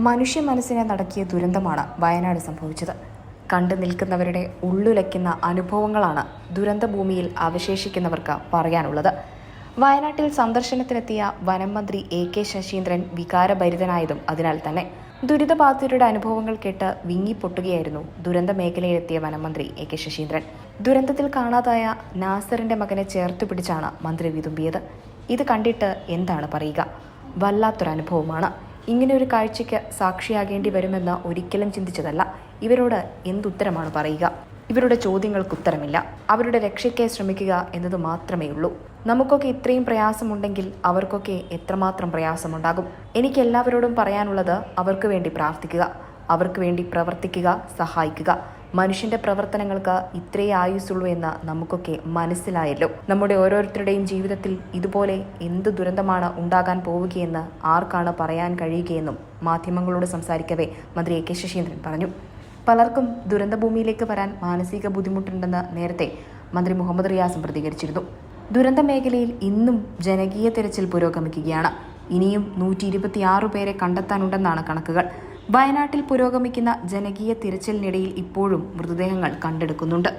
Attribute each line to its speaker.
Speaker 1: മനുഷ്യ മനസ്സിനെ നടക്കിയ ദുരന്തമാണ് വയനാട് സംഭവിച്ചത്. കണ്ടു നിൽക്കുന്നവരുടെ ഉള്ളുലയ്ക്കുന്ന അനുഭവങ്ങളാണ് ദുരന്തഭൂമിയിൽ അവശേഷിക്കുന്നവർക്ക് പറയാനുള്ളത്. വയനാട്ടിൽ സന്ദർശനത്തിനെത്തിയ വനം മന്ത്രി എ കെ ശശീന്ദ്രൻ വികാരഭരിതനായതും അതിനാൽ തന്നെ. ദുരിതബാധിതരുടെ അനുഭവങ്ങൾ കേട്ട് വിങ്ങിപ്പൊട്ടുകയായിരുന്നു ദുരന്ത മേഖലയിലെത്തിയ വനം മന്ത്രി എ കെ ശശീന്ദ്രൻ. ദുരന്തത്തിൽ കാണാതായ നാസറിന്റെ മകനെ ചേർത്തു പിടിച്ചാണ് മന്ത്രി വിതുമ്പിയത്. ഇത് കണ്ടിട്ട് എന്താണ് പറയുക? വല്ലാത്തൊരനുഭവമാണ്. ഇങ്ങനെ ഒരു കാഴ്ചയ്ക്ക് സാക്ഷിയാകേണ്ടി വരുമെന്ന് ഒരിക്കലും ചിന്തിച്ചതല്ല. ഇവരോട് എന്തുത്തരമാണ് പറയുക? ഇവരുടെ ചോദ്യങ്ങൾക്ക് ഉത്തരമില്ല അവരുടെ രക്ഷയ്ക്ക് ശ്രമിക്കുക എന്നത് മാത്രമേ ഉള്ളൂ. നമുക്കൊക്കെ ഇത്രയും പ്രയാസമുണ്ടെങ്കിൽ അവർക്കൊക്കെ എത്രമാത്രം പ്രയാസമുണ്ടാകും? എനിക്ക് എല്ലാവരോടും പറയാനുള്ളത് അവർക്ക് വേണ്ടി പ്രാർത്ഥിക്കുക അവർക്ക് വേണ്ടി പ്രവർത്തിക്കുക സഹായിക്കുക. മനുഷ്യന്റെ പ്രവർത്തനങ്ങൾക്ക് ഇത്രയേ ആയുസുള്ളൂ എന്ന് നമുക്കൊക്കെ മനസ്സിലായല്ലോ. നമ്മുടെ ഓരോരുത്തരുടെയും ജീവിതത്തിൽ ഇതുപോലെ എന്ത് ദുരന്തമാണ് ഉണ്ടാകാൻ പോവുകയെന്ന് ആർക്കാണ് പറയാൻ കഴിയുകയെന്നും മാധ്യമങ്ങളോട് സംസാരിക്കവേ മന്ത്രി എ കെ ശശീന്ദ്രൻ പറഞ്ഞു. പലർക്കും ദുരന്തഭൂമിയിലേക്ക് വരാൻ മാനസിക ബുദ്ധിമുട്ടുണ്ടെന്ന് നേരത്തെ മന്ത്രി മുഹമ്മദ് റിയാസും പ്രതികരിച്ചിരുന്നു. ദുരന്ത മേഖലയിൽ ഇന്നും ജനകീയ തിരച്ചിൽ പുരോഗമിക്കുകയാണ്. ഇനിയും നൂറ്റി ഇരുപത്തിയാറ് പേരെ കണ്ടെത്താനുണ്ടെന്നാണ് കണക്കുകൾ. വയനാട്ടിൽ പുരോഗമിക്കുന്ന ജനകീയ തിരച്ചിലിനിടയിൽ ഇപ്പോഴും മൃതദേഹങ്ങൾ കണ്ടെടുക്കുന്നുണ്ട്